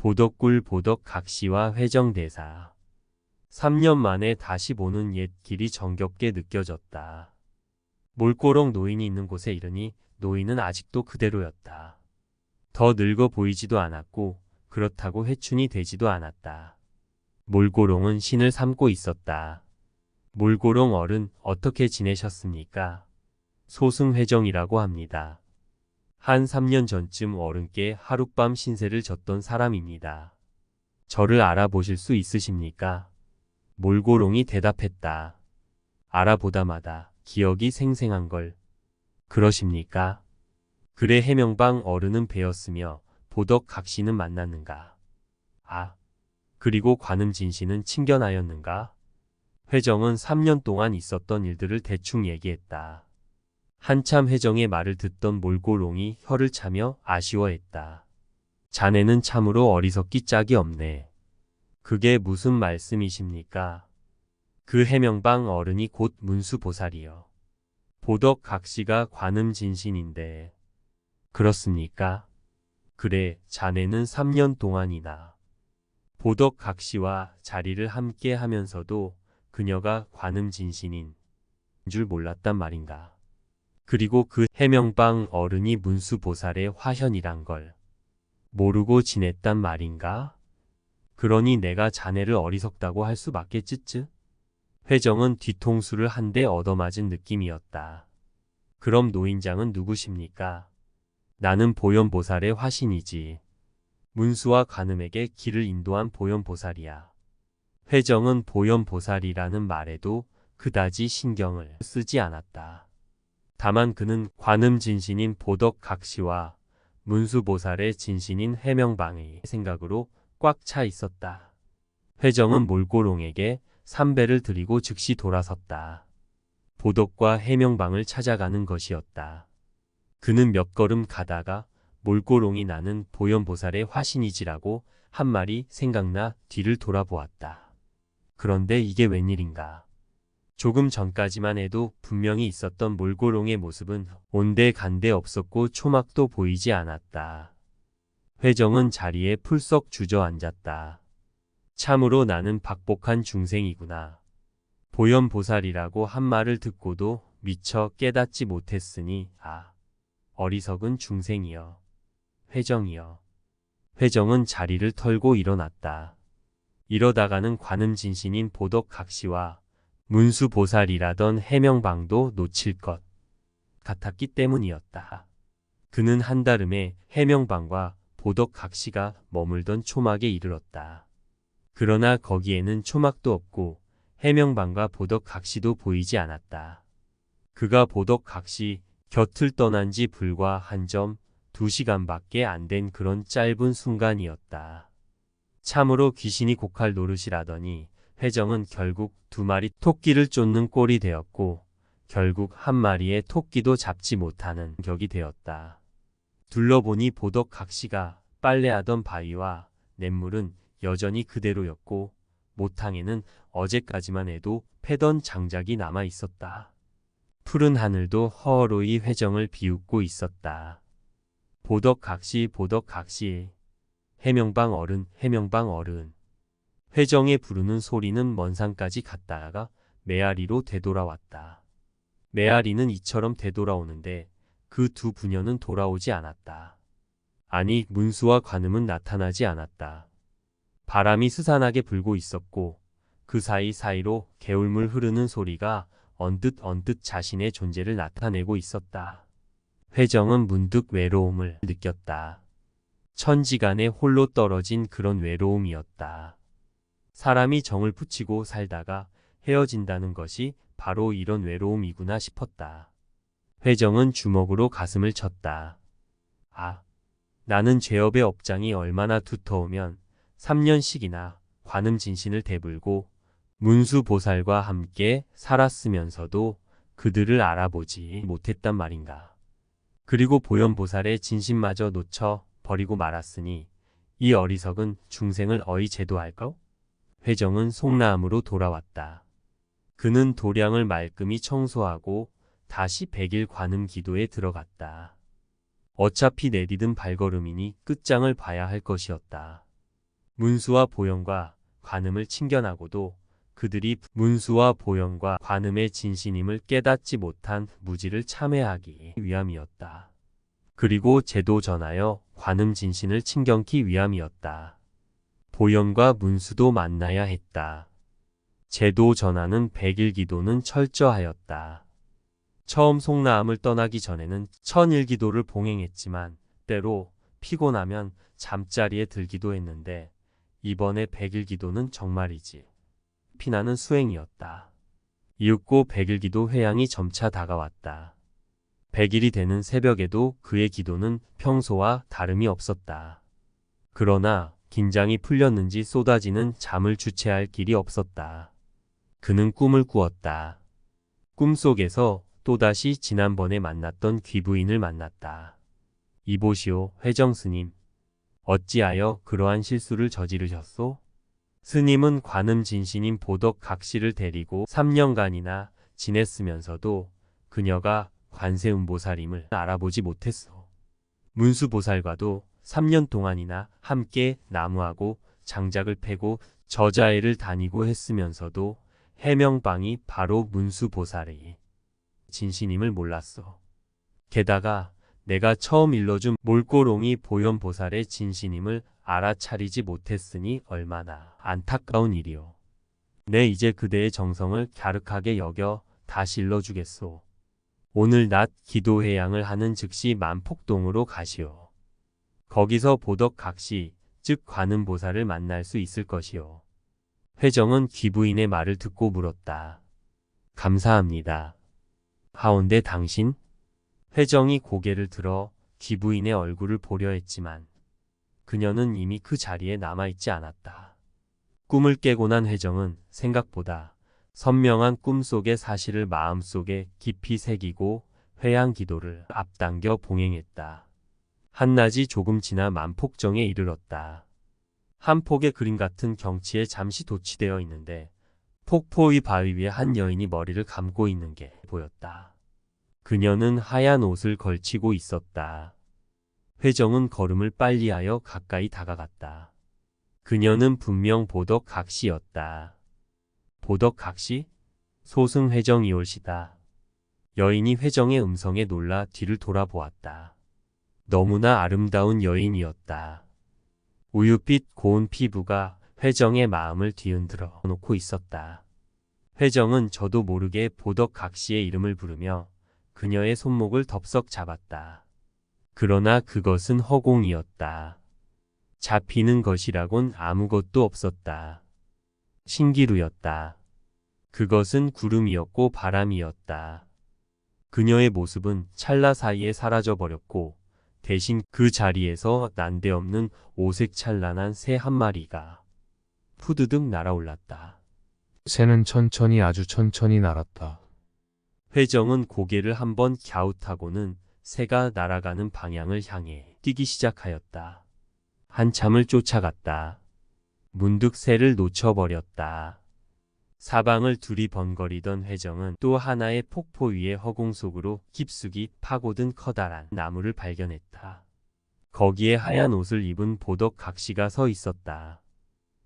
보덕굴 보덕 각시와 회정대사. 3년 만에 다시 보는 옛 길이 정겹게 느껴졌다. 몰꼬롱 노인이 있는 곳에 이르니 노인은 아직도 그대로였다. 더 늙어 보이지도 않았고 그렇다고 회춘이 되지도 않았다. 몰고롱은 신을 삼고 있었다. 몰고롱 어른 어떻게 지내셨습니까? 소승회정이라고 합니다. 한 3년 전쯤 어른께 하룻밤 신세를 졌던 사람입니다. 저를 알아보실 수 있으십니까? 몰고롱이 대답했다. 알아보다마다 기억이 생생한 걸. 그러십니까? 그래 해명방 어른은 배웠으며 보덕 각시는 만났는가? 아, 그리고 관음 진 씨는 친견하였는가? 회정은 3년 동안 있었던 일들을 대충 얘기했다. 한참 회정의 말을 듣던 몰고롱이 혀를 차며 아쉬워했다. 자네는 참으로 어리석기 짝이 없네. 그게 무슨 말씀이십니까? 그 해명방 어른이 곧 문수보살이요. 보덕 각시가 관음 진신인데. 그렇습니까? 그래, 자네는 3년 동안이나 보덕 각시와 자리를 함께 하면서도 그녀가 관음 진신인 줄 몰랐단 말인가. 그리고 그 해명방 어른이 문수보살의 화현이란 걸 모르고 지냈단 말인가? 그러니 내가 자네를 어리석다고 할 수밖에 쯔쯔? 회정은 뒤통수를 한 대 얻어맞은 느낌이었다. 그럼 노인장은 누구십니까? 나는 보현보살의 화신이지. 문수와 관음에게 길을 인도한 보현보살이야. 회정은 보현보살이라는 말에도 그다지 신경을 쓰지 않았다. 다만 그는 관음 진신인 보덕 각시와 문수보살의 진신인 해명방의 생각으로 꽉 차 있었다. 회정은 몰고롱에게 삼배를 드리고 즉시 돌아섰다. 보덕과 해명방을 찾아가는 것이었다. 그는 몇 걸음 가다가 몰고롱이 나는 보현보살의 화신이지라고 한 말이 생각나 뒤를 돌아보았다. 그런데 이게 웬일인가. 조금 전까지만 해도 분명히 있었던 몰고롱의 모습은 온데 간데 없었고 초막도 보이지 않았다. 회정은 자리에 풀썩 주저앉았다. 참으로 나는 박복한 중생이구나. 보현보살이라고 한 말을 듣고도 미처 깨닫지 못했으니 아 어리석은 중생이여. 회정이여. 회정은 자리를 털고 일어났다. 이러다가는 관음진신인 보덕 각시와 문수보살이라던 해명방도 놓칠 것 같았기 때문이었다. 그는 한달음에 해명방과 보덕 각 시가 머물던 초막에 이르렀다. 그러나 거기에는 초막도 없고 해명방과 보덕 각 시도 보이지 않았다. 그가 보덕 각 시 곁을 떠난 지 불과 한 점 두 시간밖에 안 된 그런 짧은 순간이었다. 참으로 귀신이 곡할 노릇이라더니 회정은 결국 두 마리 토끼를 쫓는 꼴이 되었고 결국 한 마리의 토끼도 잡지 못하는 격이 되었다. 둘러보니 보덕 각시가 빨래하던 바위와 냇물은 여전히 그대로였고 모탕에는 어제까지만 해도 패던 장작이 남아 있었다. 푸른 하늘도 허허로이 회정을 비웃고 있었다. 보덕 각시 보덕 각시 해명방 어른 해명방 어른 회정에 부르는 소리는 먼 산까지 갔다가 메아리로 되돌아왔다. 메아리는 이처럼 되돌아오는데 그 두 부녀는 돌아오지 않았다. 아니 문수와 관음은 나타나지 않았다. 바람이 스산하게 불고 있었고 그 사이사이로 개울물 흐르는 소리가 언뜻 언뜻 자신의 존재를 나타내고 있었다. 회정은 문득 외로움을 느꼈다. 천지간에 홀로 떨어진 그런 외로움이었다. 사람이 정을 붙이고 살다가 헤어진다는 것이 바로 이런 외로움이구나 싶었다. 회정은 주먹으로 가슴을 쳤다. 아, 나는 죄업의 업장이 얼마나 두터우면 3년씩이나 관음진신을 대불고 문수보살과 함께 살았으면서도 그들을 알아보지 못했단 말인가. 그리고 보현보살의 진심마저 놓쳐 버리고 말았으니 이 어리석은 중생을 어이 제도할까? 회정은 속나음으로 돌아왔다. 그는 도량을 말끔히 청소하고 다시 백일 관음 기도에 들어갔다. 어차피 내디든 발걸음이니 끝장을 봐야 할 것이었다. 문수와 보영과 관음을 친견하고도 그들이 문수와 보영과 관음의 진신임을 깨닫지 못한 무지를 참회하기 위함이었다. 그리고 제도 전하여 관음 진신을 친견키 위함이었다. 보영과 문수도 만나야 했다. 제도 전하는 백일 기도는 철저하였다. 처음 송나암을 떠나기 전에는 천일 기도를 봉행했지만 때로 피곤하면 잠자리에 들기도 했는데 이번에 백일 기도는 정말이지. 피나는 수행이었다. 이윽고 백일 기도 회양이 점차 다가왔다. 백일이 되는 새벽에도 그의 기도는 평소와 다름이 없었다. 그러나 긴장이 풀렸는지 쏟아지는 잠을 주체할 길이 없었다. 그는 꿈을 꾸었다. 꿈속에서 또다시 지난번에 만났던 귀부인을 만났다. 이보시오, 회정 스님. 어찌하여 그러한 실수를 저지르셨소? 스님은 관음 진신인 보덕 각시를 데리고 3년간이나 지냈으면서도 그녀가 관세음보살임을 알아보지 못했소. 문수보살과도 3년 동안이나 함께 나무하고 장작을 패고 저자애를 다니고 했으면서도 해명방이 바로 문수보살의 진신임을 몰랐어. 게다가 내가 처음 일러준 몰꼬롱이 보현보살의 진신임을 알아차리지 못했으니 얼마나 안타까운 일이오. 내 이제 그대의 정성을 갸륵하게 여겨 다시 일러주겠소. 오늘 낮 기도회양을 하는 즉시 만폭동으로 가시오. 거기서 보덕 각시, 즉 관음보살을 만날 수 있을 것이오. 회정은 귀부인의 말을 듣고 물었다. 감사합니다. 하온데 당신? 회정이 고개를 들어 귀부인의 얼굴을 보려 했지만 그녀는 이미 그 자리에 남아있지 않았다. 꿈을 깨고 난 회정은 생각보다 선명한 꿈속의 사실을 마음속에 깊이 새기고 회양 기도를 앞당겨 봉행했다. 한낮이 조금 지나 만폭정에 이르렀다. 한 폭의 그림 같은 경치에 잠시 도취되어 있는데 폭포의 바위 위에 한 여인이 머리를 감고 있는 게 보였다. 그녀는 하얀 옷을 걸치고 있었다. 회정은 걸음을 빨리하여 가까이 다가갔다. 그녀는 분명 보덕 각시였다. 보덕 각시? 소승 회정이 올시다. 여인이 회정의 음성에 놀라 뒤를 돌아보았다. 너무나 아름다운 여인이었다. 우유빛 고운 피부가 회정의 마음을 뒤흔들어 놓고 있었다. 회정은 저도 모르게 보덕 각시의 이름을 부르며 그녀의 손목을 덥석 잡았다. 그러나 그것은 허공이었다. 잡히는 것이라곤 아무것도 없었다. 신기루였다. 그것은 구름이었고 바람이었다. 그녀의 모습은 찰나 사이에 사라져 버렸고 대신 그 자리에서 난데없는 오색 찬란한 새 한 마리가 푸드득 날아올랐다. 새는 천천히 아주 천천히 날았다. 회정은 고개를 한번 갸웃하고는 새가 날아가는 방향을 향해 뛰기 시작하였다. 한참을 쫓아갔다. 문득 새를 놓쳐버렸다. 사방을 두리번거리던 회정은 또 하나의 폭포 위의 허공 속으로 깊숙이 파고든 커다란 나무를 발견했다. 거기에 하얀 옷을 입은 보덕 각시가 서 있었다.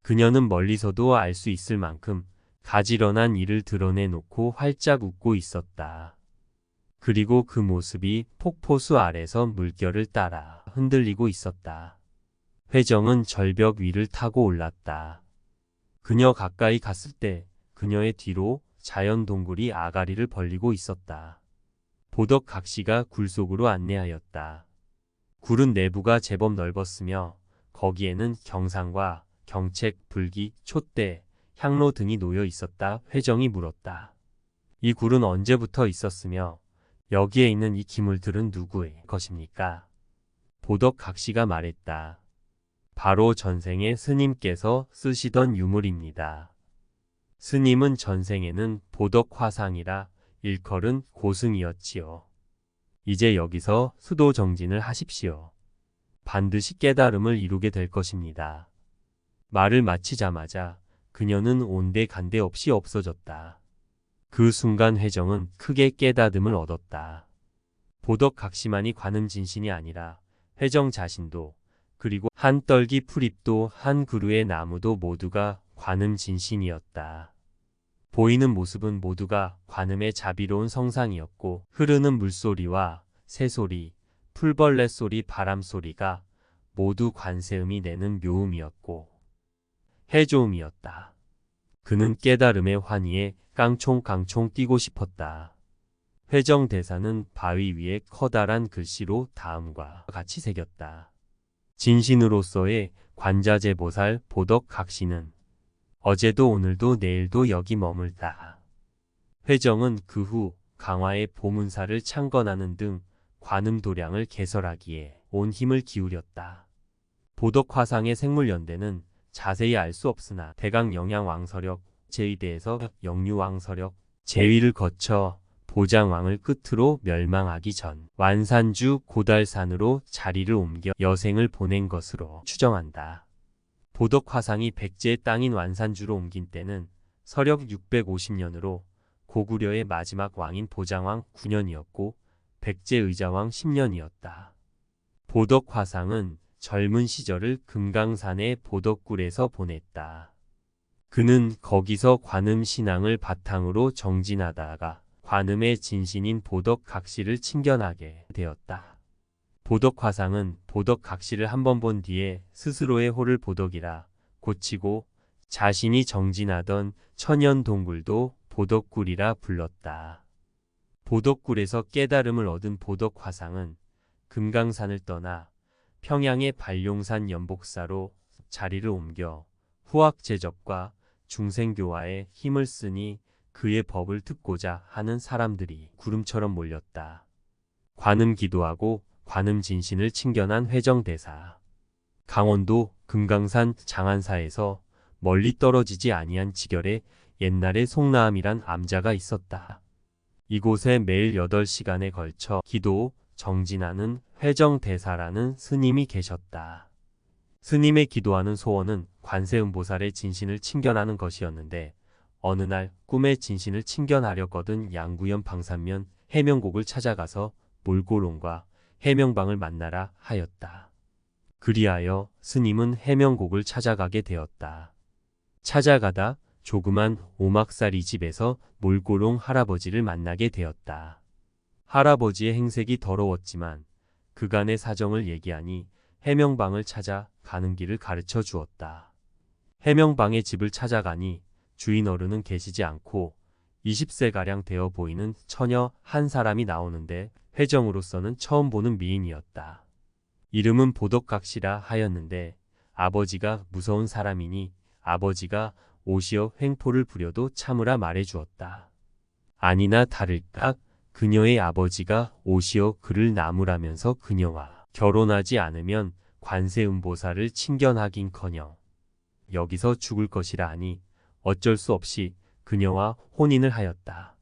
그녀는 멀리서도 알 수 있을 만큼 가지런한 이를 드러내놓고 활짝 웃고 있었다. 그리고 그 모습이 폭포수 아래서 물결을 따라 흔들리고 있었다. 회정은 절벽 위를 타고 올랐다. 그녀 가까이 갔을 때 그녀의 뒤로 자연 동굴이 아가리를 벌리고 있었다. 보덕 각시가 굴 속으로 안내하였다. 굴은 내부가 제법 넓었으며 거기에는 경상과 경책, 불기, 촛대, 향로 등이 놓여 있었다. 회정이 물었다. 이 굴은 언제부터 있었으며 여기에 있는 이 기물들은 누구의 것입니까? 보덕 각시가 말했다. 바로 전생에 스님께서 쓰시던 유물입니다. 스님은 전생에는 보덕 화상이라 일컬은 고승이었지요. 이제 여기서 수도 정진을 하십시오. 반드시 깨달음을 이루게 될 것입니다. 말을 마치자마자 그녀는 온데 간데 없이 없어졌다. 그 순간 회정은 크게 깨닫음을 얻었다. 보덕 각시만이 관음 진신이 아니라 회정 자신도 그리고 한 떨기 풀잎도 한 그루의 나무도 모두가 관음 진신이었다. 보이는 모습은 모두가 관음의 자비로운 성상이었고 흐르는 물소리와 새소리, 풀벌레 소리, 바람 소리가 모두 관세음이 내는 묘음이었고 해조음이었다. 그는 깨달음의 환희에 깡총깡총 뛰고 싶었다. 회정 대사는 바위 위에 커다란 글씨로 다음과 같이 새겼다. 진신으로서의 관자재보살 보덕 각시는 어제도 오늘도 내일도 여기 머물다. 회정은 그 후 강화의 보문사를 창건하는 등 관음도량을 개설하기에 온 힘을 기울였다. 보덕화상의 생물연대는 자세히 알 수 없으나 대강 영양왕서력 제위대에서 영유왕서력 제위를 거쳐 보장왕을 끝으로 멸망하기 전 완산주 고달산으로 자리를 옮겨 여생을 보낸 것으로 추정한다. 보덕 화상이 백제의 땅인 완산주로 옮긴 때는 서력 650년으로 고구려의 마지막 왕인 보장왕 9년이었고 백제 의자왕 10년이었다. 보덕 화상은 젊은 시절을 금강산의 보덕굴에서 보냈다. 그는 거기서 관음 신앙을 바탕으로 정진하다가 관음의 진신인 보덕 각시를 친견하게 되었다. 보덕 화상은 보덕 각시를 한번 본 뒤에 스스로의 호를 보덕이라 고치고 자신이 정진하던 천연 동굴도 보덕굴이라 불렀다. 보덕굴에서 깨달음을 얻은 보덕 화상은 금강산을 떠나 평양의 발룡산 연복사로 자리를 옮겨 후학 제접과 중생교화에 힘을 쓰니 그의 법을 듣고자 하는 사람들이 구름처럼 몰렸다. 관음 기도하고 관음 진신을 친견한 회정대사. 강원도 금강산 장안사에서 멀리 떨어지지 아니한 지결에 옛날에 송나암이란 암자가 있었다. 이곳에 매일 8시간에 걸쳐 기도, 정진하는 회정대사라는 스님이 계셨다. 스님의 기도하는 소원은 관세음보살의 진신을 친견하는 것이었는데 어느 날 꿈에 진신을 친견하려거든 양구현 방산면 해명곡을 찾아가서 몰고롱과 해명방을 만나라 하였다. 그리하여 스님은 해명곡을 찾아가게 되었다. 찾아가다 조그만 오막살이 집에서 몰고롱 할아버지를 만나게 되었다. 할아버지의 행색이 더러웠지만 그간의 사정을 얘기하니 해명방을 찾아 가는 길을 가르쳐 주었다. 해명방의 집을 찾아가니 주인 어른은 계시지 않고 20세가량 되어 보이는 처녀 한 사람이 나오는데 회정으로서는 처음 보는 미인이었다. 이름은 보덕각시라 하였는데 아버지가 무서운 사람이니 아버지가 오시어 횡포를 부려도 참으라 말해 주었다. 아니나 다를까 그녀의 아버지가 오시어 그를 나무라면서 그녀와 결혼하지 않으면 관세음보살을 친견하긴커녕 여기서 죽을 것이라 하니 어쩔 수 없이 그녀와 혼인을 하였다.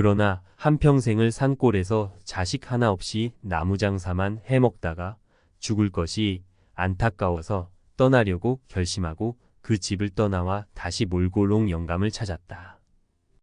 그러나 한평생을 산골에서 자식 하나 없이 나무장사만 해먹다가 죽을 것이 안타까워서 떠나려고 결심하고 그 집을 떠나와 다시 몰골롱 영감을 찾았다.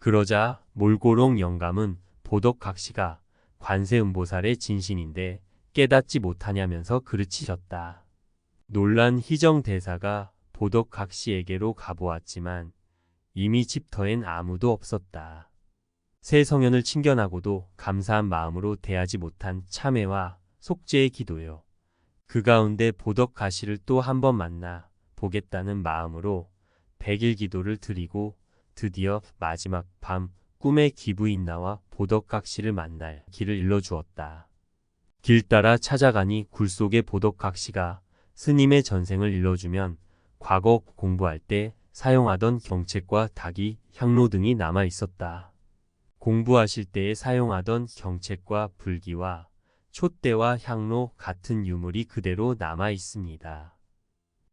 그러자 몰골롱 영감은 보덕각시가 관세음보살의 진신인데 깨닫지 못하냐면서 그르치셨다. 놀란 희정대사가 보덕각시에게로 가보았지만 이미 집터엔 아무도 없었다. 새 성현을 친견하고도 감사한 마음으로 대하지 못한 참회와 속죄의 기도요. 그 가운데 보덕 가시를 또 한 번 만나 보겠다는 마음으로 백일 기도를 드리고 드디어 마지막 밤 꿈에 기부인 나와 보덕 각시를 만날 길을 일러주었다. 길 따라 찾아가니 굴 속의 보덕 각시가 스님의 전생을 일러주면 과거 공부할 때 사용하던 경책과 닭이 향로 등이 남아 있었다. 공부하실 때에 사용하던 경책과 불기와 촛대와 향로 같은 유물이 그대로 남아 있습니다.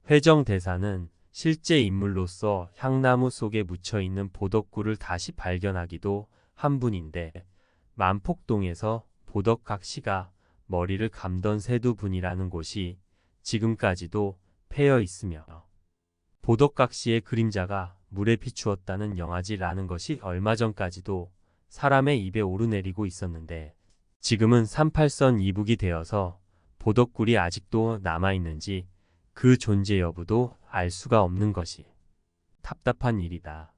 회정 대사는 실제 인물로서 향나무 속에 묻혀 있는 보덕굴을 다시 발견하기도 한 분인데 만폭동에서 보덕각 시가 머리를 감던 세두 분이라는 곳이 지금까지도 패여 있으며 보덕각 시의 그림자가 물에 비추었다는 영화지라는 것이 얼마 전까지도 사람의 입에 오르내리고 있었는데 지금은 38선 이북이 되어서 보덕굴이 아직도 남아있는지 그 존재 여부도 알 수가 없는 것이 답답한 일이다.